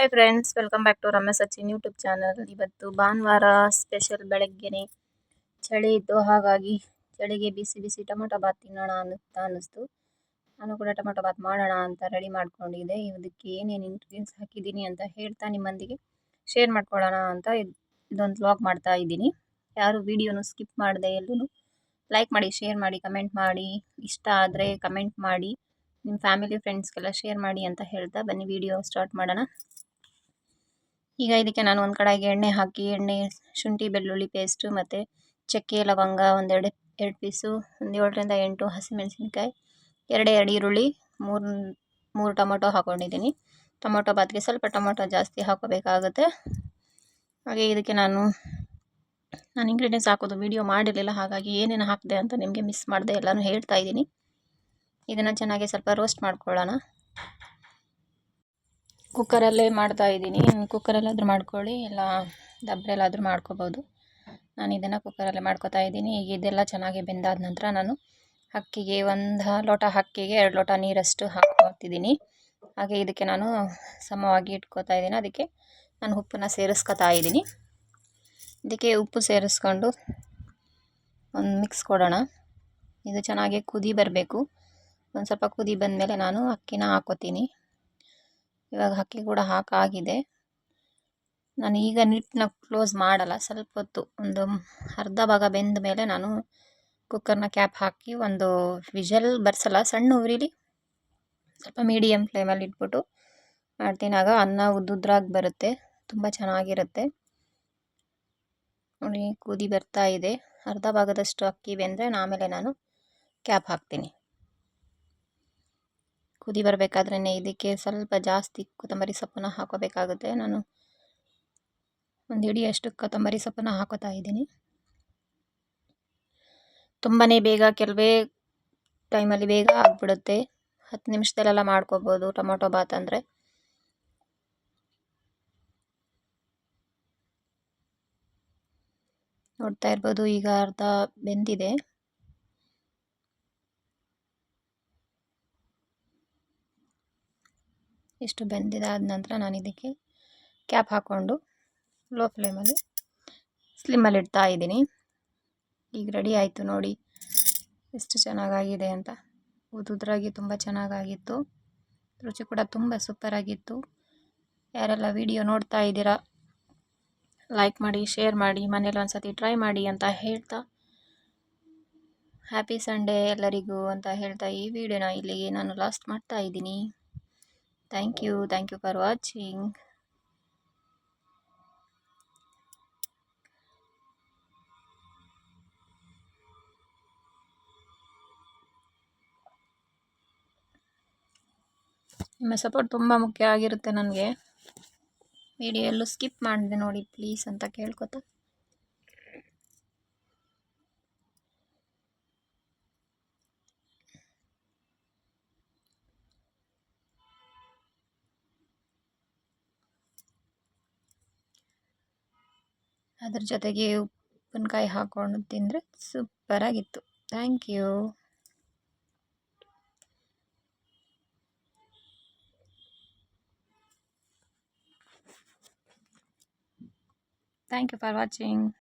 Hi friends welcome back to Ramesh Sachin YouTube channel ಇವತ್ತು ಭಾನುವಾರ special ಬೆಳಗ್ಗೆನೆ ಚಳಿ ಇತ್ತು, ಹಾಗಾಗಿ ಚಳಿಗೆ ಬಿಸಿ ಬಿಸಿ ಟೊಮೊಟೊ ಬಾತ್ ತಿನ್ನೋಣ ಅಂತ ಅನ್ನಿಸ್ತು. ನಾನು ಕೂಡ ಟೊಮೊಟೊ ಬಾತ್ ಮಾಡೋಣ ಅಂತ ರೆಡಿ ಮಾಡ್ಕೊಂಡಿದ್ದೆ. ಇದಕ್ಕೆ ಏನೇನು ಇಂಗ್ರೀಡಿಯೆಂಟ್ಸ್ ಹಾಕಿದ್ದೀನಿ ಅಂತ ಹೇಳ್ತಾ ನಿಮ್ಮೊಂದಿಗೆ ಶೇರ್ ಮಾಡ್ಕೊಳ್ಳೋಣ ಅಂತ ಇದೊಂದು ವ್ಲಾಗ್ ಮಾಡ್ತಾ ಇದ್ದೀನಿ. ಯಾರು ವಿಡಿಯೋನು ಸ್ಕಿಪ್ ಮಾಡಿದೆ ಎಲ್ಲೂ ಲೈಕ್ ಮಾಡಿ ಶೇರ್ ಮಾಡಿ ಕಮೆಂಟ್ ಮಾಡಿ. ಇಷ್ಟ ಆದರೆ ಕಮೆಂಟ್ ಮಾಡಿ. ನಿಮ್ಮ ಫ್ಯಾಮಿಲಿ ಫ್ರೆಂಡ್ಸ್ಗೆಲ್ಲ ಶೇರ್ ಮಾಡಿ ಅಂತ ಹೇಳ್ತಾ ಬನ್ನಿ ವಿಡಿಯೋ ಸ್ಟಾರ್ಟ್ ಮಾಡೋಣ. ಈಗ ಇದಕ್ಕೆ ನಾನು ಒಂದು ಕಡೆಗೆ ಎಣ್ಣೆ ಹಾಕಿ, ಎಣ್ಣೆ, ಶುಂಠಿ, ಬೆಳ್ಳುಳ್ಳಿ ಪೇಸ್ಟು ಮತ್ತು ಚಕ್ಕೆ, ಲವಂಗ ಒಂದೆರಡು, ಎರಡು ಪೀಸು ಒಂದು ಏಳರಿಂದ ಎಂಟು ಹಸಿಮೆಣಸಿನ್ಕಾಯಿ, ಎರಡೇ ಎರಡು ಈರುಳ್ಳಿ, ಮೂರು ಮೂರು ಟೊಮೊಟೊ ಹಾಕ್ಕೊಂಡಿದ್ದೀನಿ ಟೊಮೊಟೊ ಬಾತ್ಗೆ ಸ್ವಲ್ಪ ಟೊಮೊಟೊ ಜಾಸ್ತಿ ಹಾಕೋಬೇಕಾಗುತ್ತೆ ಹಾಗೆ ಇದಕ್ಕೆ ನಾನು ನಾನು ಇಂಗ್ರೀಡಿಯೆಂಟ್ಸ್ ಹಾಕೋದು ವೀಡಿಯೋ ಮಾಡಿರಲಿಲ್ಲ, ಹಾಗಾಗಿ ಏನೇನು ಹಾಕಿದೆ ಅಂತ ನಿಮಗೆ ಮಿಸ್ ಮಾಡಿದೆ ಎಲ್ಲನೂ ಹೇಳ್ತಾ ಇದ್ದೀನಿ. ಇದನ್ನು ಚೆನ್ನಾಗಿ ಸ್ವಲ್ಪ ರೋಸ್ಟ್ ಮಾಡ್ಕೊಳ್ಳೋಣ. ಕುಕ್ಕರಲ್ಲೇ ಮಾಡ್ತಾ ಇದ್ದೀನಿ. ಕುಕ್ಕರಲ್ಲಾದರೂ ಮಾಡ್ಕೊಳ್ಳಿ, ಇಲ್ಲ ದಬ್ಬರೆಲ್ಲಾದರೂ ಮಾಡ್ಕೋಬೋದು. ನಾನು ಇದನ್ನು ಕುಕ್ಕರಲ್ಲೇ ಮಾಡ್ಕೋತಾ ಇದ್ದೀನಿ. ಈಗ ಇದೆಲ್ಲ ಚೆನ್ನಾಗಿ ಬೆಂದಾದ ನಂತರ ನಾನು ಅಕ್ಕಿಗೆ ಒಂದು ಲೋಟ ಅಕ್ಕಿಗೆ ಎರಡು ಲೋಟ ನೀರಷ್ಟು ಹಾಕ್ಕೊತಿದ್ದೀನಿ ಹಾಗೆ ಇದಕ್ಕೆ ನಾನು ಸಮವಾಗಿ ಇಟ್ಕೋತಾ ಇದ್ದೀನಿ. ಅದಕ್ಕೆ ನಾನು ಉಪ್ಪನ್ನು ಸೇರಿಸ್ಕೊತಾ ಇದ್ದೀನಿ. ಇದಕ್ಕೆ ಉಪ್ಪು ಸೇರಿಸ್ಕೊಂಡು ಒಂದು ಮಿಕ್ಸ್ ಕೊಡೋಣ. ಇದು ಚೆನ್ನಾಗಿ ಕುದಿ ಬರಬೇಕು. ಒಂದು ಸ್ವಲ್ಪ ಕುದಿ ಬಂದಮೇಲೆ ನಾನು ಅಕ್ಕಿನ ಹಾಕೋತೀನಿ ಇವಾಗ ಅಕ್ಕಿ ಕೂಡ ಹಾಕಾಗಿದೆ. ನಾನು ಈಗ ನಿಟ್ಟನ್ನ ಕ್ಲೋಸ್ ಮಾಡಲ್ಲ, ಸ್ವಲ್ಪ ಹೊತ್ತು ಒಂದು ಅರ್ಧ ಭಾಗ ಬೆಂದ ಮೇಲೆ ನಾನು ಕುಕ್ಕರ್ನ ಕ್ಯಾಪ್ ಹಾಕಿ ಒಂದು ವಿಷಲ್ ಬರ್ಸಲ್ಲ, ಸಣ್ಣ ಉರಿಲಿ ಸ್ವಲ್ಪ ಮೀಡಿಯಮ್ ಫ್ಲೇಮಲ್ಲಿ ಇಟ್ಬಿಟ್ಟು ಮಾಡ್ತೀನಿ ಆಗ ಅನ್ನ ಉದ್ದುದ್ರಾಗಿ ಬರುತ್ತೆ, ತುಂಬ ಚೆನ್ನಾಗಿರುತ್ತೆ. ನೋಡಿ, ಕುದಿ ಬರ್ತಾ ಇದೆ. ಅರ್ಧ ಭಾಗದಷ್ಟು ಅಕ್ಕಿ ಬೆಂದರೆ ಆಮೇಲೆ ನಾನು ಕ್ಯಾಪ್ ಹಾಕ್ತೀನಿ. ಕುದಿ ಬರಬೇಕಾದ್ರೆ ಇದಕ್ಕೆ ಸ್ವಲ್ಪ ಜಾಸ್ತಿ ಕೊತ್ತಂಬರಿ ಸೊಪ್ಪನ್ನು ಹಾಕೋಬೇಕಾಗುತ್ತೆ. ನಾನು ಒಂದು ಹಿಡಿಯಷ್ಟು ಕೊತ್ತಂಬರಿ ಸೊಪ್ಪನ್ನು ಹಾಕೋತಾ ಇದ್ದೀನಿ. ತುಂಬಾ ಬೇಗ, ಕೆಲವೇ ಟೈಮಲ್ಲಿ ಬೇಗ ಆಗಿಬಿಡುತ್ತೆ. ಹತ್ತು ನಿಮಿಷದಲ್ಲೆಲ್ಲ ಮಾಡ್ಕೋಬೋದು ಟೊಮೊಟೊ ಬಾತ್ ಅಂದರೆ. ನೋಡ್ತಾ ಇರ್ಬೋದು, ಈಗ ಅರ್ಧ ಬೆಂದಿದೆ. ಇಷ್ಟು ಬೆಂದಿದಾದ ನಂತರ ನಾನು ಇದಕ್ಕೆ ಕ್ಯಾಪ್ ಹಾಕ್ಕೊಂಡು ಲೋ ಫ್ಲೇಮಲ್ಲಿ ಸ್ಲಿಮ್ಮಲ್ಲಿ ಇಡ್ತಾ ಇದ್ದೀನಿ. ಈಗ ರೆಡಿ ಆಯಿತು ನೋಡಿ ಎಷ್ಟು ಚೆನ್ನಾಗಾಗಿದೆ ಅಂತ. ಉದುದ್ರಾಗಿ ತುಂಬ ಚೆನ್ನಾಗಾಗಿತ್ತು. ರುಚಿ ಕೂಡ ತುಂಬ ಸೂಪರಾಗಿತ್ತು ಯಾರೆಲ್ಲ ವಿಡಿಯೋ ನೋಡ್ತಾ ಇದ್ದೀರಾ ಲೈಕ್ ಮಾಡಿ ಶೇರ್ ಮಾಡಿ ಮನೇಲಿ ಒಂದು ಸತಿ ಟ್ರೈ ಮಾಡಿ ಅಂತ ಹೇಳ್ತಾ ಹ್ಯಾಪಿ ಸಂಡೇ ಎಲ್ಲರಿಗೂ ಅಂತ ಹೇಳ್ತಾ ಈ ವಿಡಿಯೋನ ಇಲ್ಲಿಗೆ ನಾನು ಲಾಸ್ಟ್ ಮಾಡ್ತಾ ಇದ್ದೀನಿ. Thank you thank you for watching ನಿಮ್ಮ ಸಪೋರ್ಟ್ ತುಂಬ ಮುಖ್ಯ ಆಗಿರುತ್ತೆ ನನಗೆ. ವಿಡಿಯೋ ಎಲ್ಲೂ ಸ್ಕಿಪ್ ಮಾಡಿದೆ ನೋಡಿ ಪ್ಲೀಸ್ ಅಂತ ಕೇಳ್ಕೊತ. ಅದ್ರ ಜೊತೆಗೆ ಉಪ್ಪಿನಕಾಯಿ ಹಾಕ್ಕೊಂಡು ತಿಂದರೆ ಸೂಪರಾಗಿತ್ತು thank you Thank you for watching.